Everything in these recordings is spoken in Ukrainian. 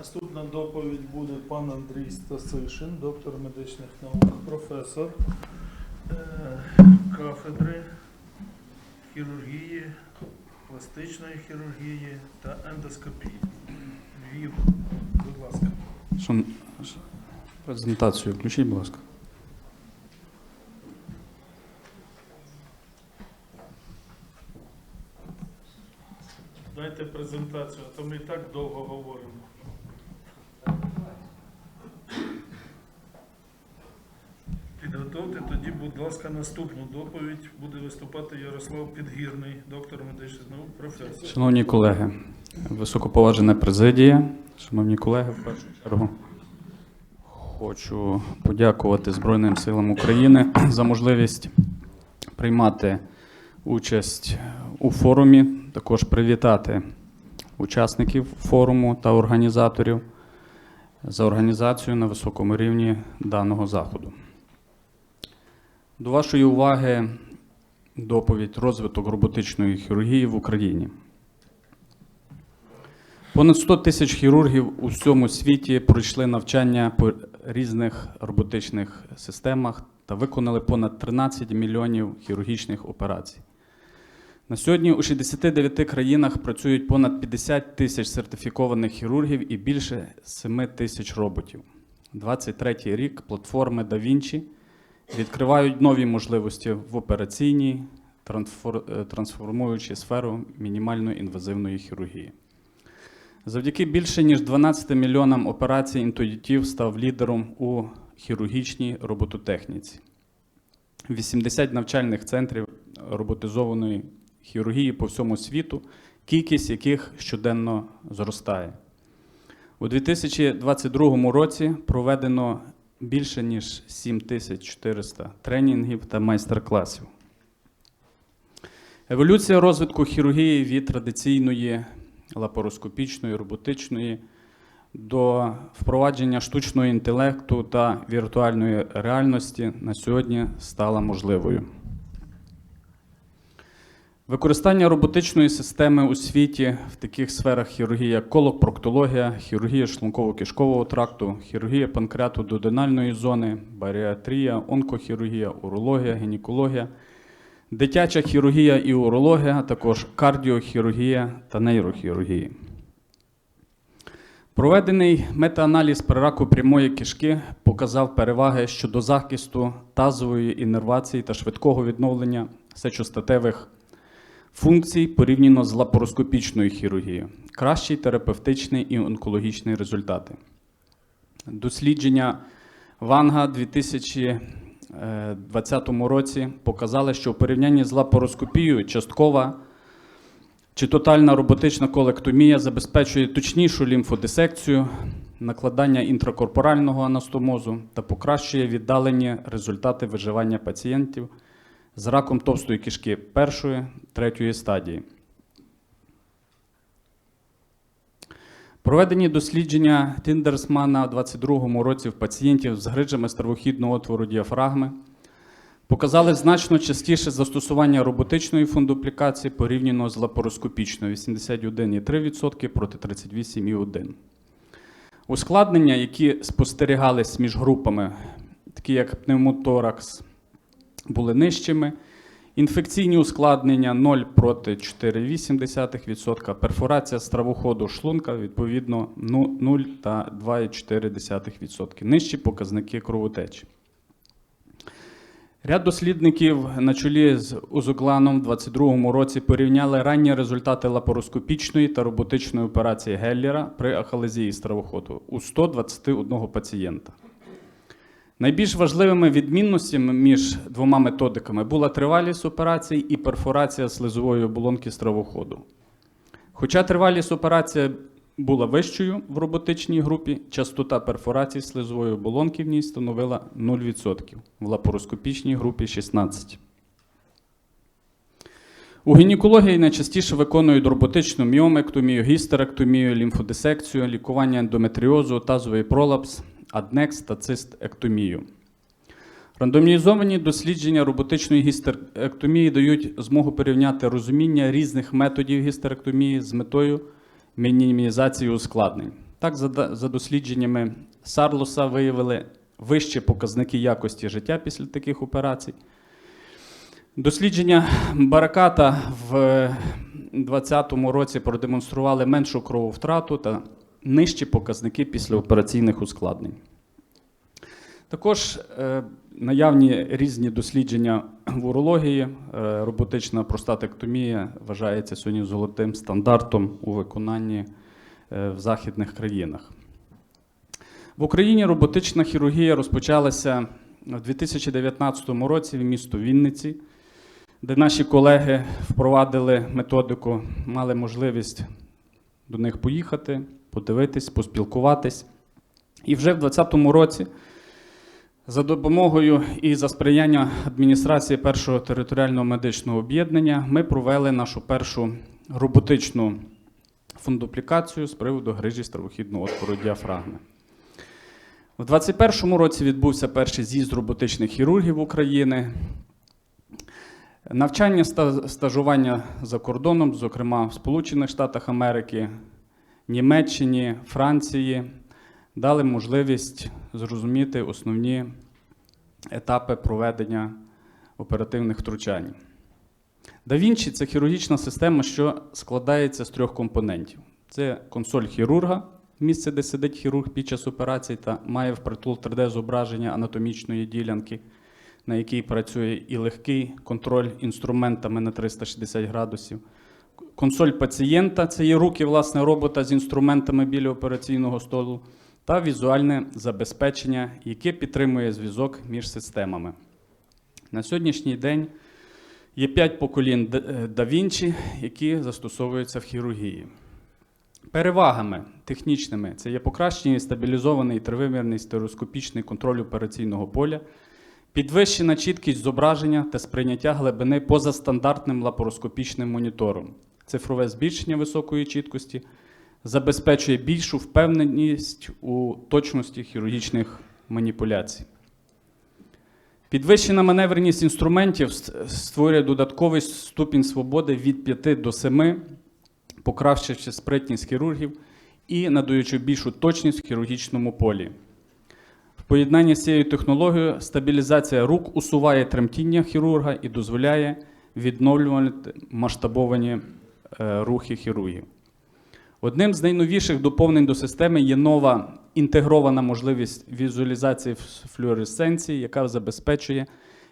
Наступна доповідь буде пан Андрій Стасишин, доктор медичних наук, професор е, кафедри хірургії, пластичної хірургії та ендоскопії. Львів, будь ласка. Шан... Презентацію включіть, будь ласка. Дайте презентацію, а то ми і так довго говоримо. Ласка, наступну доповідь. Буде виступати Ярослав Підгірний, доктор медичних наук, професор. Шановні колеги, високоповажена президія, шановні колеги, в першу чергу хочу подякувати Збройним силам України за можливість приймати участь у форумі, також привітати учасників форуму та організаторів за організацію на високому рівні даного заходу. До вашої уваги доповідь розвиток роботичної хірургії в Україні. Понад 100 тисяч хірургів у всьому світі пройшли навчання по різних роботичних системах та виконали понад 13 мільйонів хірургічних операцій. На сьогодні у 69 країнах працюють понад 50 тисяч сертифікованих хірургів і більше 7 тисяч роботів. 23 рік платформи DaVinci відкривають нові можливості в операційній, е, трансформуючи сферу мінімально інвазивної хірургії. Завдяки більше ніж 12 мільйонам операцій інтуїтів став лідером у хірургічній робототехніці. 80 навчальних центрів роботизованої хірургії по всьому світу, кількість яких щоденно зростає. У 2022 році проведено більше ніж 7400 тренінгів та майстер-класів. Еволюція розвитку хірургії від традиційної лапароскопічної, роботичної до впровадження штучного інтелекту та віртуальної реальності на сьогодні стала можливою. Використання роботичної системи у світі в таких сферах хірургії, як колопроктологія, хірургія шлунково-кишкового тракту, хірургія панкреату доденальної зони, баріатрія, онкохірургія, урологія, гінекологія, дитяча хірургія і урологія, а також кардіохірургія та нейрохірургія. Проведений метааналіз при раку прямої кишки показав переваги щодо захисту тазової іннервації та швидкого відновлення сечостатевих функцій порівняно з лапароскопічною хірургією, кращий терапевтичний і онкологічний результати. Дослідження Ванга 2020 році показали, що в порівнянні з лапароскопією часткова чи тотальна роботична колектомія забезпечує точнішу лімфодисекцію, накладання інтракорпорального анастомозу та покращує віддалені результати виживання пацієнтів з раком товстої кишки першої, третьої стадії. Проведені дослідження Тіндерсмана у 2022 році в пацієнтів з гриджами стравохідного отвору діафрагми показали значно частіше застосування роботичної фундуплікації порівняно з лапароскопічною 81,3% проти 38,1%. Ускладнення, які спостерігались між групами, такі як пневмоторакс, були нижчими. Інфекційні ускладнення 0 проти 4,8%, перфорація стравоходу шлунка відповідно ну, 0 та 2,4%. Нижчі показники кровотечі. Ряд дослідників на чолі з Узукланом у 2022 році порівняли ранні результати лапароскопічної та роботичної операції Геллера при ахалезії стравоходу у 121 пацієнта. Найбільш важливими відмінностями між двома методиками була тривалість операцій і перфорація слизової оболонки стравоходу. Хоча тривалість операції була вищою в роботичній групі, частота перфорацій слизової оболонки в ній становила 0%, в лапароскопічній групі 16%. У гінекології найчастіше виконують роботичну міомектомію, гістеректомію, лімфодисекцію, лікування ендометріозу, тазовий пролапс, аднекс та. Рандомізовані дослідження роботичної гістеректомії дають змогу порівняти розуміння різних методів гістеректомії з метою мінімізації ускладнень. Так, за, дослідженнями Сарлоса виявили вищі показники якості життя після таких операцій. Дослідження Бараката в 2020 році продемонстрували меншу крововтрату та нижчі показники післяопераційних ускладнень. Також е, наявні різні дослідження в урології. Е, роботична простатектомія вважається сьогодні золотим стандартом у виконанні е, в західних країнах. В Україні роботична хірургія розпочалася в 2019 році в місто Вінниці, де наші колеги впровадили методику, мали можливість до них поїхати, подивитись, поспілкуватись. І вже в 2020 році за допомогою і за сприяння адміністрації першого територіального медичного об'єднання ми провели нашу першу роботичну фундуплікацію з приводу грижі стравохідного отвору діафрагми. У 2021 році відбувся перший з'їзд роботичних хірургів України. Навчання стажування за кордоном, зокрема в Сполучених Штатах Америки, Німеччині, Франції, дали можливість зрозуміти основні етапи проведення оперативних втручань. DaVinci – це хірургічна система, що складається з трьох компонентів: це консоль хірурга, місце, де сидить хірург під час операції та має впритул 3D-зображення анатомічної ділянки, на якій працює і легкий контроль інструментами на 360 градусів. Консоль пацієнта це є руки власне робота з інструментами біля операційного столу, та візуальне забезпечення, яке підтримує зв'язок між системами. На сьогоднішній день є п'ять поколінь Д- е, Da Vinci, які застосовуються в хірургії. Перевагами технічними це є покращений стабілізований тривимірний стереоскопічний контроль операційного поля, підвищена чіткість зображення та сприйняття глибини поза стандартним лапароскопічним монітором, цифрове збільшення високої чіткості, забезпечує більшу впевненість у точності хірургічних маніпуляцій. Підвищена маневреність інструментів створює додатковий ступінь свободи від 5 до 7, покращивши спритність хірургів і надаючи більшу точність в хірургічному полі. В поєднанні з цією технологією стабілізація рук усуває тремтіння хірурга і дозволяє відновлювати масштабовані рухи хірургів. Одним з найновіших доповнень до системи є нова інтегрована можливість візуалізації флюоресценції, яка забезпечує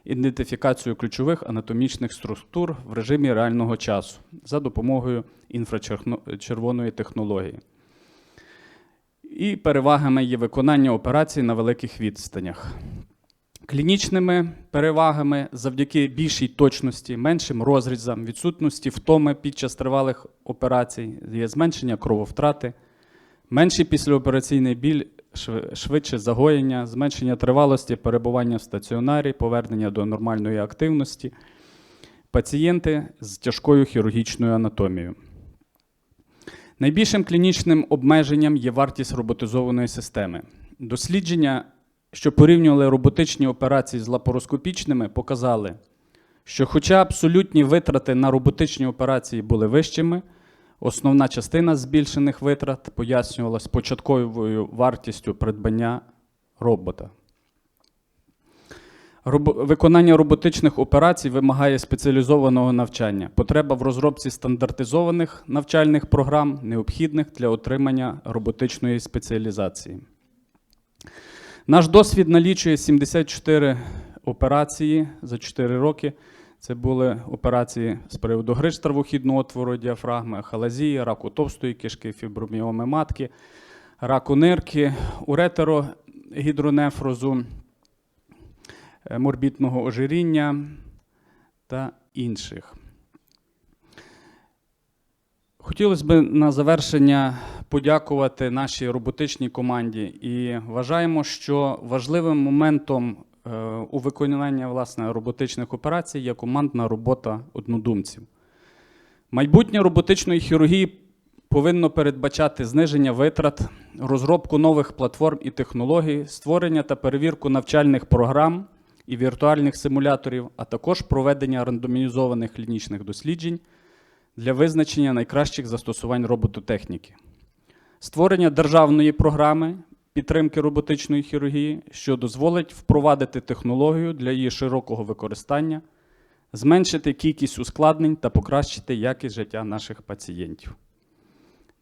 ідентифікацію ключових анатомічних структур в режимі реального часу за допомогою інфрачервоної технології. І перевагами є виконання операцій на великих відстанях. Клінічними перевагами завдяки більшій точності, меншим розрізам, відсутності втоми під час тривалих операцій, є зменшення крововтрати, менший післяопераційний біль, швидше загоєння, зменшення тривалості перебування в стаціонарі, повернення до нормальної активності, пацієнти з тяжкою хірургічною анатомією. Найбільшим клінічним обмеженням є вартість роботизованої системи. Дослідження, що порівнювали роботичні операції з лапароскопічними, показали, що, хоча абсолютні витрати на роботичні операції були вищими, основна частина збільшених витрат пояснювалась початковою вартістю придбання робота. Виконання роботичних операцій вимагає спеціалізованого навчання. Потреба в розробці стандартизованих навчальних програм необхідних для отримання роботичної спеціалізації. Наш досвід налічує 74 операції за 4 роки. Це були операції з приводу гриж травохідного отвору діафрагми, ахалазії, раку товстої кишки, фіброміоми матки, раку нирки, уретерогідронефрозу, е, морбітного ожиріння та інших. Хотілося б на завершення подякувати нашій роботичній команді і вважаємо, що важливим моментом е, у виконанні власне роботичних операцій є командна робота однодумців. Майбутнє роботичної хірургії повинно передбачати зниження витрат, розробку нових платформ і технологій, створення та перевірку навчальних програм і віртуальних симуляторів, а також проведення рандомізованих клінічних досліджень для визначення найкращих застосувань робототехніки. Створення державної програми підтримки роботичної хірургії, що дозволить впровадити технологію для її широкого використання, зменшити кількість ускладнень та покращити якість життя наших пацієнтів.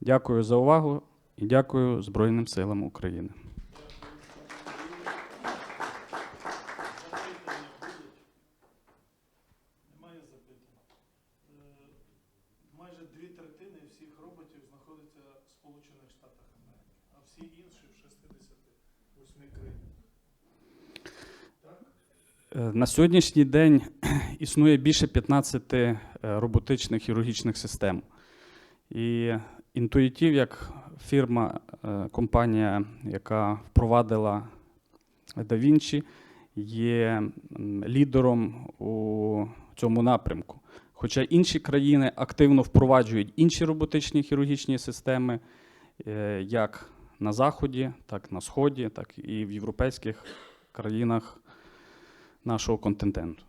Дякую за увагу і дякую Збройним силам України. Немає запитань. Е, Майже дві третини всіх роботів знаходяться в Сполучених Штатах Америки, а всі інші в 68 країнах. Е, На сьогоднішній день існує більше 15 е, роботичних хірургічних систем. І інтуїтив, як фірма, е, компанія, яка впровадила DaVinci, є лідером у цьому напрямку. Хоча інші країни активно впроваджують інші роботичні хірургічні системи, як на Заході, так на Сході, так і в європейських країнах нашого континенту.